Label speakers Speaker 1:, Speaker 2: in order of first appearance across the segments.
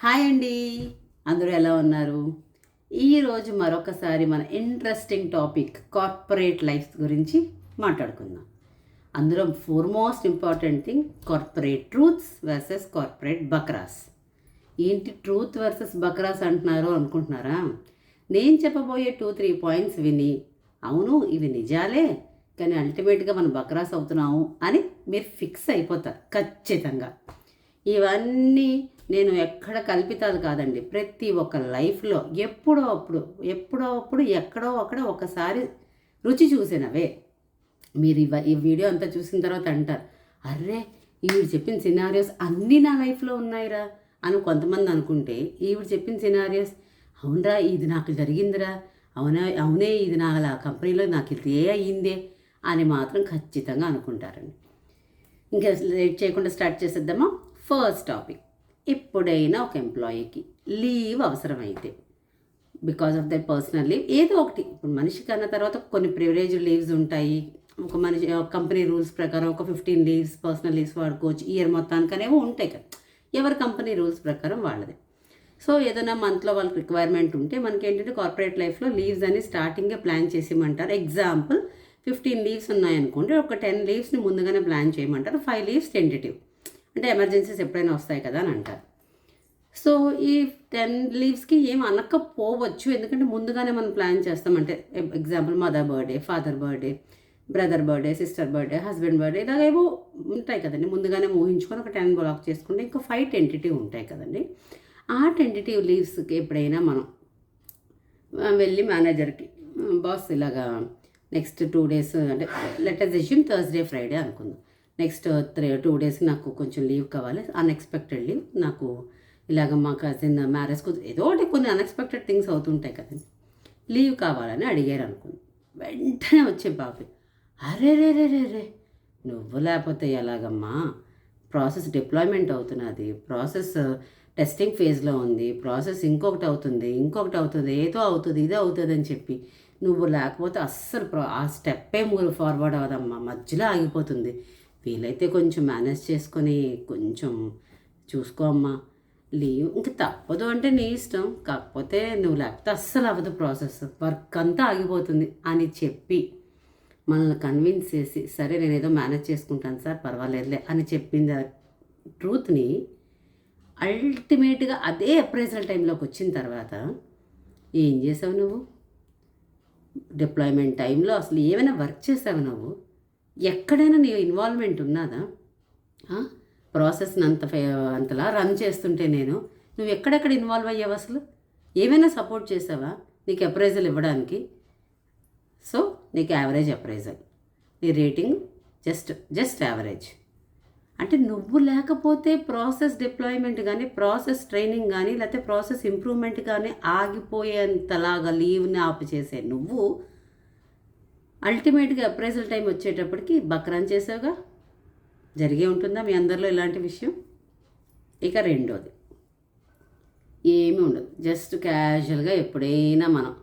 Speaker 1: Hi అండి. అందరూ ఎలా ఉన్నారు? ఈరోజు మరొకసారి మన ఇంట్రెస్టింగ్ టాపిక్ కార్పొరేట్ లైఫ్ గురించి మాట్లాడుకుందాం. అందులో foremost important thing corporate truths versus corporate బక్రాస్. ఏంటి ట్రూత్ వర్సెస్ బక్రాస్ అంటున్నారు అనుకుంటున్నారా? నేను చెప్పబోయే టూ త్రీ పాయింట్స్ విని అవును ఇవి నిజాలే కానీ అల్టిమేట్గా మనం బక్రాస్ అవుతున్నాము అని మీరు ఫిక్స్ అయిపోతారు ఖచ్చితంగా. ఇవన్నీ నేను ఎక్కడ కల్పితాలు కాదండి. ప్రతి ఒక్క లైఫ్లో ఎప్పుడో అప్పుడు ఎప్పుడో అప్పుడు ఎక్కడో అక్కడ ఒకసారి రుచి చూసినవే. మీరు ఇవ ఈ వీడియో అంతా చూసిన తర్వాత అంటారు అర్రే ఈవిడ చెప్పిన సినారియోస్ అన్నీ నా లైఫ్లో ఉన్నాయిరా అని కొంతమంది అనుకుంటే ఈవిడ చెప్పిన సినారియోస్ అవునరా ఇది నాకు జరిగిందిరా అవునా అవునే ఇది నా కంపెనీలో నాకు ఇదే అయ్యిందే అని మాత్రం ఖచ్చితంగా అనుకుంటారండి. ఇంకా లేట్ చేయకుండా స్టార్ట్ చేసేద్దామా? First topic. ఎప్పుడైనా ఒక ఎంప్లాయీకి లీవ్ అవసరమైతే. Because of that personal leave ఏదో ఒకటి. ఇప్పుడు మనిషి కన్న తర్వాత కొన్ని ప్రివిలేజ్ లీవ్స్ ఉంటాయి. ఒక మనిషి కంపెనీ రూల్స్ ప్రకారం ఒక ఫిఫ్టీన్ లీవ్స్ పర్సనల్ లీవ్స్ వాడుకోవచ్చు. ఇయర్ మొత్తానికి అనేవి ఉంటాయి కదా. ఎవరి కంపెనీ రూల్స్ ప్రకారం వాళ్ళది. సో ఏదైనా మంత్లో వాళ్ళకి రిక్వైర్మెంట్ ఉంటే మనకి ఏంటంటే కార్పొరేట్ లైఫ్లో లీవ్స్ అని స్టార్టింగే ప్లాన్ చేసేయమంటారు. ఎగ్జాంపుల్ ఫిఫ్టీన్ లీవ్స్ ఉన్నాయనుకోండి ఒక టెన్ లీవ్స్ని ముందుగానే ప్లాన్ చేయమంటారు. ఫైవ్ లీవ్స్ టెంటేటివ్ అంటే ఎమర్జెన్సీస్ ఎప్పుడైనా వస్తాయి కదా అని అంటారు. సో ఈ టెన్ లీవ్స్కి ఏం అనకపోవచ్చు. ఎందుకంటే ముందుగానే మనం ప్లాన్ చేస్తామంటే example mother birthday father birthday brother birthday sister birthday husband birthday ఇలాగేవో ఉంటాయి కదండి. ముందుగానే ఊహించుకొని ఒక టెన్ బ్లాక్ చేసుకుంటే ఇంకా ఫైవ్ టెంటిటివ్ ఉంటాయి కదండి. ఆ టెంటిటివ్ లీవ్స్కి ఎప్పుడైనా మనం వెళ్ళి మేనేజర్కి బాస్ ఇలాగా నెక్స్ట్ టూ డేస్ అంటే లెటర్ ఎజ్యూమ్ థర్స్డే ఫ్రైడే అనుకుందాం. నెక్స్ట్ త్రీ టూ డేస్ నాకు కొంచెం లీవ్ కావాలి. Unexpected leave. నాకు ఇలాగ మా కజిన్ మ్యారేజ్ ఏదో ఒకటి కొన్ని అన్ఎక్స్పెక్టెడ్ థింగ్స్ అవుతుంటాయి కదండి. లీవ్ కావాలని అడిగారు అనుకుంది వెంటనే వచ్చే బాబు. అరే రే రే రే రే. నువ్వు లేకపోతే ఎలాగమ్మా? ప్రాసెస్ డిప్లాయ్మెంట్ అవుతున్నది. ప్రాసెస్ టెస్టింగ్ ఫేజ్లో ఉంది. ప్రాసెస్ ఇంకొకటి అవుతుంది. ఇంకొకటి అవుతుంది. ఏదో అవుతుంది. ఇదే అవుతుంది అని చెప్పి. నువ్వు లేకపోతే అస్సలు ప్రా ఆ స్టెప్పే మూవ్ ఫార్వర్డ్ అవ్వదమ్మా. మధ్యలో ఆగిపోతుంది. వీలైతే కొంచెం మేనేజ్ చేసుకొని కొంచెం చూసుకో అమ్మా. లీవ్ ఇంక తప్పదు అంటే నీ ఇష్టం. కాకపోతే నువ్వు లేకపోతే అస్సలు అవ్వదు ప్రాసెస్. వర్క్ అంతా ఆగిపోతుంది అని చెప్పి మనల్ని కన్విన్స్ చేసి సరే నేను ఏదో మేనేజ్ చేసుకుంటాను సార్ పర్వాలేదులే అని చెప్పింది ఆ ట్రూత్ని అల్టిమేట్గా అదే అప్రైజల్ టైంలోకి వచ్చిన తర్వాత ఏం చేసావు నువ్వు? డిప్లాయ్మెంట్ టైంలో అసలు ఏమైనా వర్క్ చేసావు నువ్వు? ఎక్కడైనా నీ ఇన్వాల్వ్మెంట్ ఉన్నదా? ప్రాసెస్ని అంత ఫే- అంతలా రన్ చేస్తుంటే నేను నువ్వు ఎక్కడెక్కడ ఇన్వాల్వ్ అయ్యావు అసలు? ఏమైనా సపోర్ట్ చేసావా నీకు అప్రైజల్ ఇవ్వడానికి? సో నీకు యావరేజ్ అప్రైజల్ నీ రేటింగ్ జస్ట్ జస్ట్ యావరేజ్ అంటే నువ్వు లేకపోతే ప్రాసెస్ డిప్లాయ్మెంట్ కానీ ప్రాసెస్ ట్రైనింగ్ కానీ లేకపోతే ప్రాసెస్ ఇంప్రూవ్మెంట్ కానీ ఆగిపోయేంతలాగా లీవ్ని ఆపు చేసే నువ్వు అల్టిమేట్గా అప్రైజల్ టైం వచ్చేటప్పటికి బక్రాన్ చేసావుగా? జరిగే ఉంటుందా మీ అందరిలో ఇలాంటి విషయం? ఇక రెండోది. ఏమీ ఉండదు. జస్ట్ క్యాజువల్గా ఎప్పుడైనా మనం.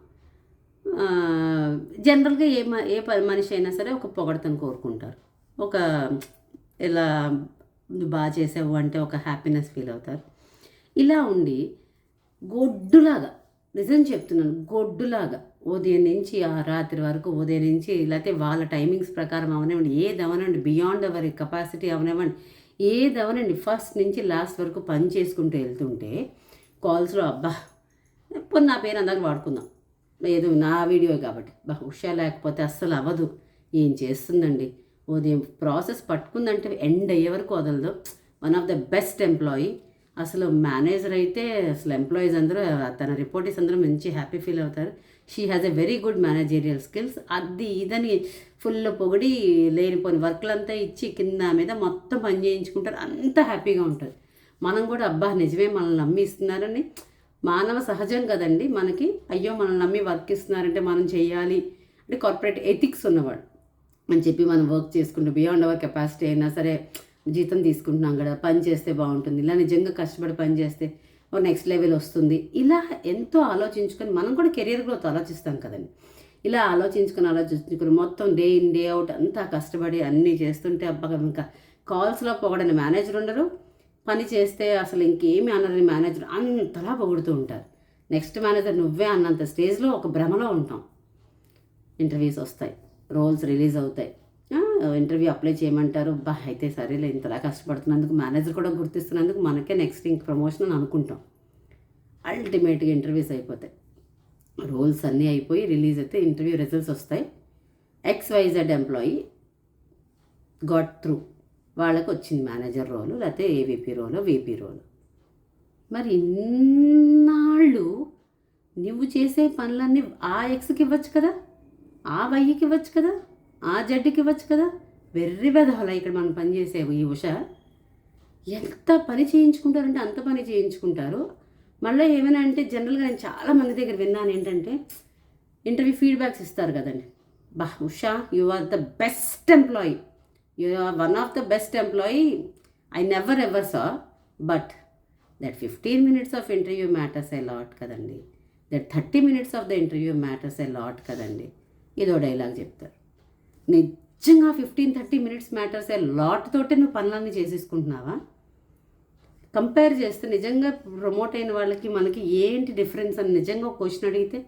Speaker 1: జనరల్గా ఏ మ- ఏ మనిషి అయినా సరే ఒక పొగడతను కోరుకుంటారు. ఒక ఇలా బాగా చేసావు అంటే ఒక హ్యాపీనెస్ ఫీల్ అవుతారు. ఇలా ఉండి గొడ్డులాగా నిజం చెప్తున్నాను గొడ్డులాగా. ఉదయం నుంచి ఆ రాత్రి వరకు ఉదయం నుంచి లేకపోతే వాళ్ళ టైమింగ్స్ ప్రకారం అవనివ్వండి ఏది అవనండి బియాండ్ అవర్ కెపాసిటీ అవనివ్వండి ఏది అవనండి ఫస్ట్ నుంచి లాస్ట్ వరకు పని చేసుకుంటూ వెళ్తుంటే కాల్స్లో అబ్బా ఇప్పుడు నా పేరు అందాక వాడుకుందాం. ఏదో నా వీడియో కాబట్టి. బా ఉషా లేకపోతే అస్సలు అవ్వదు. ఏం చేస్తుందండి? ఉదయం ప్రాసెస్ పట్టుకుందంటే ఎండ్ అయ్యే వరకు వదలదు. One of the best employee అసలు మేనేజర్ అయితే అసలు ఎంప్లాయీస్ అందరూ తన రిపోర్టర్స్ అందరూ మంచి హ్యాపీ ఫీల్ అవుతారు. She has a very good managerial skills అది ఇదని ఫుల్ పొగిడి లేనిపోని వర్క్లంతా ఇచ్చి కింద మీద మొత్తం పని చేయించుకుంటారు. అంత హ్యాపీగా ఉంటుంది మనం కూడా అబ్బా నిజమే మనల్ని నమ్మి ఇస్తున్నారని మానవ సహజం కదండి మనకి. అయ్యో మనల్ని నమ్మి వర్క్ ఇస్తున్నారంటే మనం చేయాలి అంటే కార్పొరేట్ ఎథిక్స్ ఉన్నవాడు. అని చెప్పి మనం వర్క్ చేసుకుంటూ బియాండ్ అవర్ కెపాసిటీ అయినా సరే జీతం తీసుకుంటున్నాం కదా పని చేస్తే బాగుంటుంది. ఇలా నిజంగా కష్టపడి పని చేస్తే ఓ నెక్స్ట్ లెవెల్ వస్తుంది. ఇలా ఎంతో ఆలోచించుకొని మనం కూడా కెరియర్ గ్రోత్ ఆలోచిస్తాం కదండి. ఇలా ఆలోచించుకొని ఆలోచించుకొని మొత్తం డే ఇన్ డే అవుట్ అంతా కష్టపడి అన్నీ చేస్తుంటే అబ్బా ఇంకా కాల్స్లో పొగడని మేనేజర్ ఉండరు. పని చేస్తే అసలు ఇంకేమి అనరని మేనేజర్ అంతలా పొగుడుతూ ఉంటారు. నెక్స్ట్ మేనేజర్ నువ్వే అన్నంత స్టేజ్లో ఒక భ్రమలో ఉంటాం. ఇంటర్వ్యూస్ వస్తాయి. రోల్స్ రిలీజ్ అవుతాయి. ఇంటర్వ్యూ అప్లై చేయమంటారు. బా అయితే సరేలే ఇంతలా కష్టపడుతున్నందుకు మేనేజర్ కూడా గుర్తిస్తున్నందుకు మనకే నెక్స్ట్ ఇంక ప్రమోషన్ అని అనుకుంటాం. అల్టిమేట్గా ఇంటర్వ్యూస్ అయిపోతాయి. రోల్స్ అన్నీ అయిపోయి రిలీజ్ అయితే ఇంటర్వ్యూ రిజల్ట్స్ వస్తాయి. ఎక్స్వైజెడ్ ఎంప్లాయీ గాట్ త్రూ వాళ్ళకి వచ్చింది మేనేజర్ రోలు లేకపోతే ఏవీపీ రోలు వీపీ రోలు. మరి ఇన్నాళ్ళు నువ్వు చేసే పనులన్నీ ఆ ఎక్స్కి ఇవ్వచ్చు కదా? ఆ వైకి ఇవ్వచ్చు కదా? ఆ జడ్డుకి ఇవ్వచ్చు కదా? వెర్రి బెదవల ఇక్కడ మనం పని ఈ ఉష. ఎంత పని చేయించుకుంటారంటే అంత పని చేయించుకుంటారు. మళ్ళీ ఏమైనా అంటే జనరల్గా నేను చాలా మంది దగ్గర విన్నాను ఏంటంటే ఇంటర్వ్యూ ఫీడ్బ్యాక్స్ ఇస్తారు కదండి. బా Usha you are the best employee you are one of the best employee I never ever saw but that fifteen minutes of interview matters a lot కదండి. That thirty minutes of the interview matters a lot కదండి. ఇదో dialogue చెప్తారు. నిజంగా fifteen thirty minutes matters a. Lot తోటే నువ్వు పనులన్నీ చేసేసుకుంటున్నావా? Compare చేస్తే నిజంగా ప్రమోట్ అయిన వాళ్ళకి మనకి ఏంటి డిఫరెన్స్ అని నిజంగా క్వశ్చన్ అడిగితే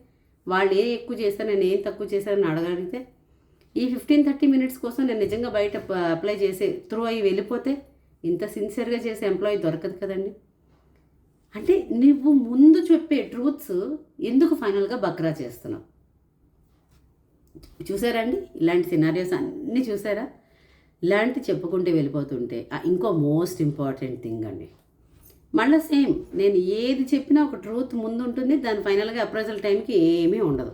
Speaker 1: వాళ్ళు ఏ ఎక్కువ చేశారు నేను ఏం తక్కువ చేశానని అడగడిగితే ఈ ఫిఫ్టీన్ థర్టీ మినిట్స్ కోసం నేను నిజంగా బయట అప్లై చేసి త్రూ అయ్యి వెళ్ళిపోతే ఇంత సిన్సియర్గా చేసే ఎంప్లాయీ దొరకదు కదండి. అంటే నువ్వు ముందు చెప్పే ట్రూత్స్ ఎందుకు ఫైనల్గా బక్రా చేస్తున్నావు? చూసారండి? ఇలాంటి సినారియోస్ అన్నీ చూసారా? ఇలాంటి చెప్పుకుంటూ వెళ్ళిపోతుంటే ఇంకో మోస్ట్ ఇంపార్టెంట్ థింగ్ అండి. మళ్ళీ సేమ్ నేను ఏది చెప్పినా ఒక ట్రూత్ ముందు ఉంటుంది దాని ఫైనల్గా అప్రైజల్ టైంకి ఏమీ ఉండదు.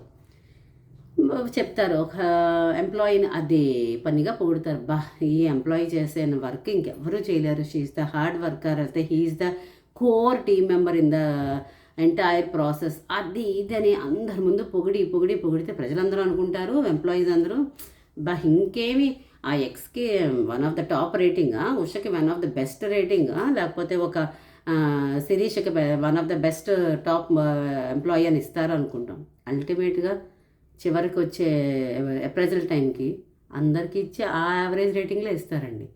Speaker 1: చెప్తారు ఒక ఎంప్లాయీని అదే పనిగా పొగుడతారు. బా ఈ ఎంప్లాయీ చేసే వర్క్ ఇంకెవరూ చేయలేరు. షీఈస్ ద హార్డ్ వర్కర్ అయితే he's the core team member in the entire process అది ఇది అని అందరి ముందు పొగిడి పొగిడి పొగిడితే ప్రజలందరూ అనుకుంటారు ఎంప్లాయీస్ అందరూ. బా ఇంకేమి? ఆ ఎక్స్కి వన్ ఆఫ్ ద టాప్ రేటింగా ఉషకి వన్ ఆఫ్ ద బెస్ట్ రేటింగా లేకపోతే ఒక శిరీష్కి one of the best top employee అని ఇస్తారు అనుకుంటాం. అల్టిమేట్గా చివరికి వచ్చే అప్రైజల్ టైంకి అందరికి ఇచ్చి ఆ యావరేజ్ రేటింగ్లో ఇస్తారండి.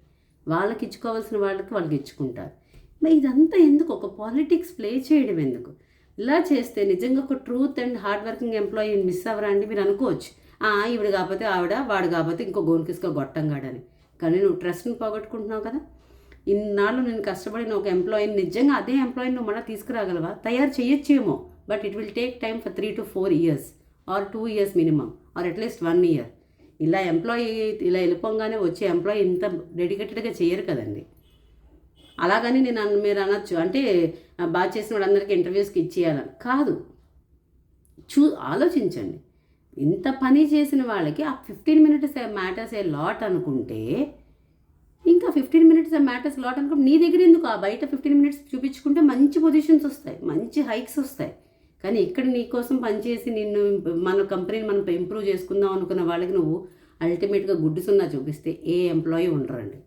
Speaker 1: వాళ్ళకి ఇచ్చుకోవాల్సిన వాళ్ళకి వాళ్ళకి ఇచ్చుకుంటారు. ఇదంతా ఎందుకు? ఒక పాలిటిక్స్ ప్లే చేయడం ఎందుకు? ఇలా చేస్తే నిజంగా ఒక truth and hard working employee miss అవ్వరా అండి? మీరు అనుకోవచ్చు. "ఆ, ఈవిడ కాకపోతే ఆవిడ వాడు కాకపోతే ఇంకో గోన్కిస్కో గొట్టంగాడని కానీ నువ్వు ట్రస్ట్ని పోగొట్టుకుంటున్నావు కదా. ఇన్నాళ్ళు నేను కష్టపడిన ఒక ఎంప్లాయీని నిజంగా అదే ఎంప్లాయీని నువ్వు మళ్ళీ తీసుకురాగలవా? తయారు చేయొచ్చేమో. But it will take time for three to four years or two years minimum or at least one year ఇలా ఎంప్లాయీ ఇలా వెళ్ళిపోగానే వచ్చే ఎంప్లాయీ ఇంత డెడికేటెడ్గా చేయరు కదండి. అలాగని నేను మీరు అనొచ్చు. అంటే బాగా చేసిన వాళ్ళందరికీ ఇంటర్వ్యూస్కి ఇచ్చేయాలని కాదు. చూ ఆలోచించండి. ఇంత పని చేసిన వాళ్ళకి ఆ fifteen minutes matters a lot అనుకుంటే ఇంకా ఫిఫ్టీన్ మినిట్స్ మ్యాటర్స్ లాట్ అనుకుంటే నీ దగ్గర ఎందుకు? ఆ బయట ఫిఫ్టీన్ మినిట్స్ చూపించుకుంటే మంచి పొజిషన్స్ వస్తాయి. మంచి హైక్స్ వస్తాయి. కానీ ఇక్కడ నీ కోసం పనిచేసి నిన్ను మన కంపెనీని మనం ఇంప్రూవ్ చేసుకుందాం అనుకున్న వాళ్ళకి నువ్వు అల్టిమేట్గా గుడ్డు సున్నా చూపిస్తే ఏ ఎంప్లాయీ ఉండరండి.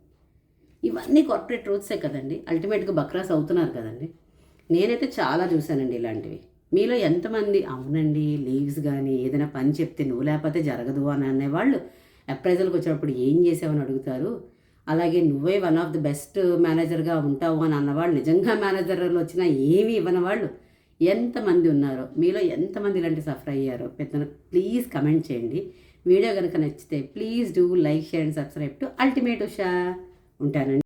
Speaker 1: ఇవన్నీ కార్పొరేట్ రూల్సే కదండి. అల్టిమేట్గా బక్రాస్ అవుతున్నారు కదండి. నేనైతే చాలా చూశానండి ఇలాంటివి. మీలో ఎంతమంది అవునండి లీవ్స్ కానీ ఏదైనా పని చెప్తే నువ్వు లేకపోతే జరగదు అని అనేవాళ్ళు అప్రైజల్కి వచ్చినప్పుడు ఏం చేసావని అడుగుతారు. అలాగే నువ్వే వన్ ఆఫ్ ది బెస్ట్ మేనేజర్గా ఉంటావు అని అన్నవాళ్ళు నిజంగా మేనేజర్లు వచ్చినా ఏమీ ఇవ్వని వాళ్ళు ఎంతమంది ఉన్నారో మీలో ఎంతమంది ఇలాంటి సఫర్ అయ్యారో పెద్ద ప్లీజ్ కమెంట్ చేయండి. వీడియో కనుక నచ్చితే please do like share and subscribe to ultimate Usha. ఉంటానండి